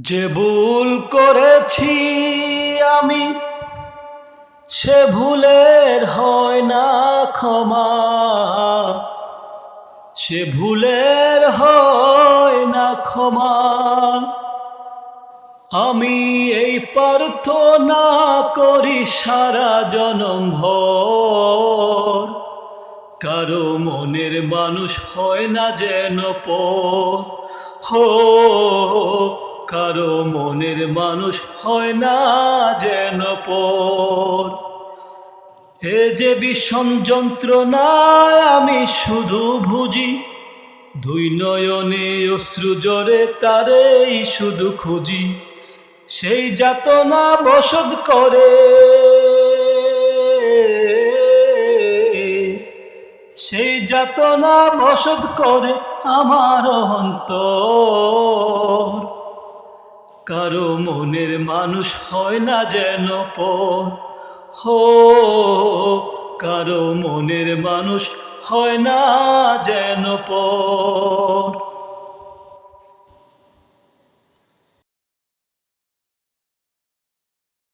যে ভুল করেছি আমি, সে ভুলের হয় না ক্ষমা। সে ভুলের হয় না ক্ষমা। আমি এই প্রার্থনা করি সারা জনম ভর। কারও মনের মানুষ হয় না যেন পর। হো কারও মনের মানুষ হয় না যেন পর। এ যে বিষম যন্ত্রণায় আমি শুধু ভুজি দুই নয়নে অশ্রু জরে তারেই শুধু খুঁজি, সেই যাতনা বসত করে। সেই যাতনা বসত করে আমার অন্তর। কারও মনের মানুষ হয় না যেন পর হো, কারও মনের মানুষ হয় না যেন পর